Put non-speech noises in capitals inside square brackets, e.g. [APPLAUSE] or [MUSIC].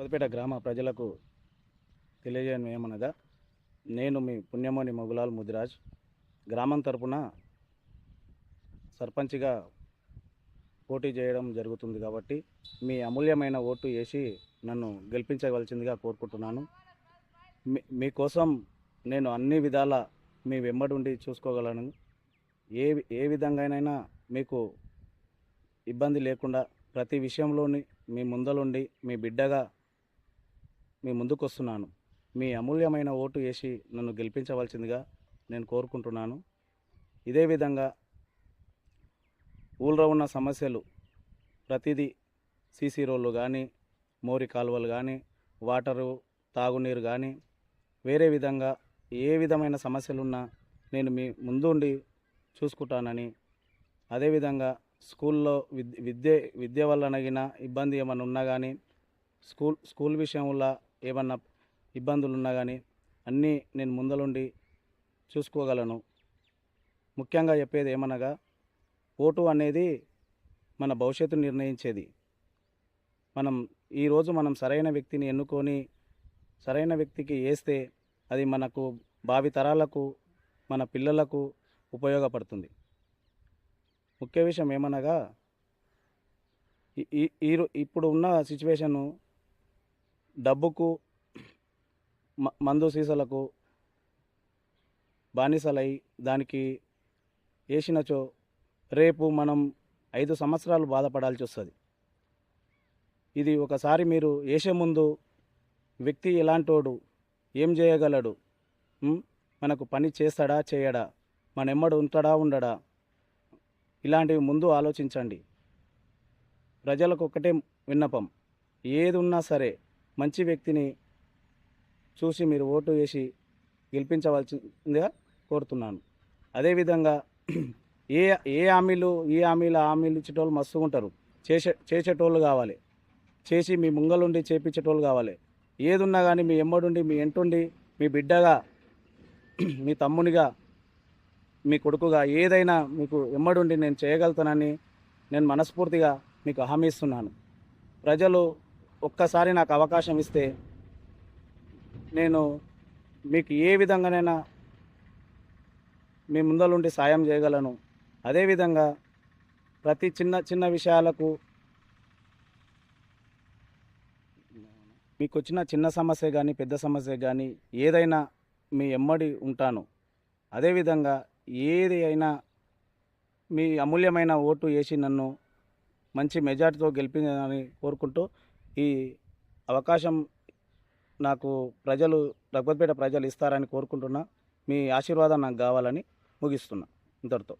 కొత్తపేట గ్రామ ప్రజలకు తెలియజేయడం ఏమనగా నేను మీ పుణ్యమోని మొగులాల్ ముదిరాజ్ గ్రామం తరపున సర్పంచ్గా పోటీ చేయడం జరుగుతుంది కాబట్టి మీ అమూల్యమైన ఓటు వేసి నన్ను గెలిపించవలసిందిగా కోరుకుంటున్నాను. మీ మీకోసం నేను అన్ని విధాల మీ వెంబడుండి చూసుకోగలను. ఏ ఏ విధంగానైనా మీకు ఇబ్బంది లేకుండా ప్రతి విషయంలోని మీ ముందలుండి మీ బిడ్డగా మీ ముందుకు వస్తున్నాను మీ అమూల్యమైన ఓటు వేసి నన్ను గెలిపించవలసిందిగా నేను కోరుకుంటున్నాను. ఇదే విధంగా ఊళ్ళో ఉన్న సమస్యలు ప్రతిదీ సీసీ రోడ్లు కానీ మోరి కాలువలు కానీ వాటరు తాగునీరు కానీ వేరే విధంగా ఏ విధమైన సమస్యలున్నా నేను మీ ముందుండి చూసుకుంటానని అదేవిధంగా స్కూల్లో విద్య విద్య వల్ల నగిన ఇబ్బంది ఏమైనా ఉన్నా కానీ స్కూల్ స్కూల్ విషయంలో ఏమన్నా ఇబ్బందులు ఉన్నా కానీ అన్నీ నేను ముందలుండి చూసుకోగలను. ముఖ్యంగా చెప్పేది ఏమనగా ఓటు అనేది మన భవిష్యత్తు నిర్ణయించేది. మనం ఈరోజు మనం సరైన వ్యక్తిని ఎన్నుకొని సరైన వ్యక్తికి వేస్తే అది మనకు భావి తరాలకు మన పిల్లలకు ఉపయోగపడుతుంది. ముఖ్య విషయం ఏమనగా ఈ- ఈ ఇప్పుడు ఉన్న సిచ్యువేషను డబ్బుకు మ- మందు సీసాలకు బానిసలై దానికి వేసినచో రేపు మనం ఐదు సంవత్సరాలు బాధపడాల్సి వస్తుంది. ఇది ఒకసారి మీరు వేసే ముందు వ్యక్తి ఎలాంటోడు ఏం చేయగలడు? మనకు పని చేస్తాడా చేయడా? మన ఎమ్మడు ఉంటాడా ఉండడా? ఇలాంటివి ముందు ఆలోచించండి. ప్రజలకు ఒకటే విన్నపం. ఏది ఉన్నా సరే మంచి వ్యక్తిని చూసి మీరు ఓటు వేసి గెలిపించవలసిందిగా కోరుతున్నాను. అదేవిధంగా [CLEARS THROAT] ఏ ఏ హామీలు ఏ హామీలు హామీలు ఇచ్చేటోళ్ళు మస్తు ఉంటారు. చేసే చేసేటోళ్ళు కావాలి. చేసి మీ ముంగలుండి చేపించేటోళ్ళు కావాలి. ఏది ఉన్నా కానీ మీ ఎమ్మడుండి మీ ఎంటుండి మీ బిడ్డగా [CLEARS THROAT] మీ తమ్మునిగా మీ కొడుకుగా ఏదైనా మీకు ఎమ్మడుండి నేను చేయగలుగుతానని నేను మనస్ఫూర్తిగా మీకు హామీ ఇస్తున్నాను. ప్రజలు ఒక్కసారి నాకు అవకాశం ఇస్తే నేను మీకు ఏ విధంగానైనా మీ ముందలుండి సాయం చేయగలను. అదేవిధంగా ప్రతి చిన్న చిన్న విషయాలకు మీకు వచ్చిన చిన్న సమస్య కానీ పెద్ద సమస్య కానీ ఏదైనా మీ ఎమ్మడి ఉంటాను. అదేవిధంగా ఏది అయినా మీ అమూల్యమైన ఓటు వేసి నన్ను మంచి మెజార్టీతో గెలిపించాలని కోరుకుంటూ ఈ అవకాశం నాకు ప్రజలు రఘుపతిపేట ప్రజలు ఇస్తారని కోరుకుంటున్నా. మీ ఆశీర్వాదం నాకు కావాలని ముగిస్తున్నా. ఇంతటితో.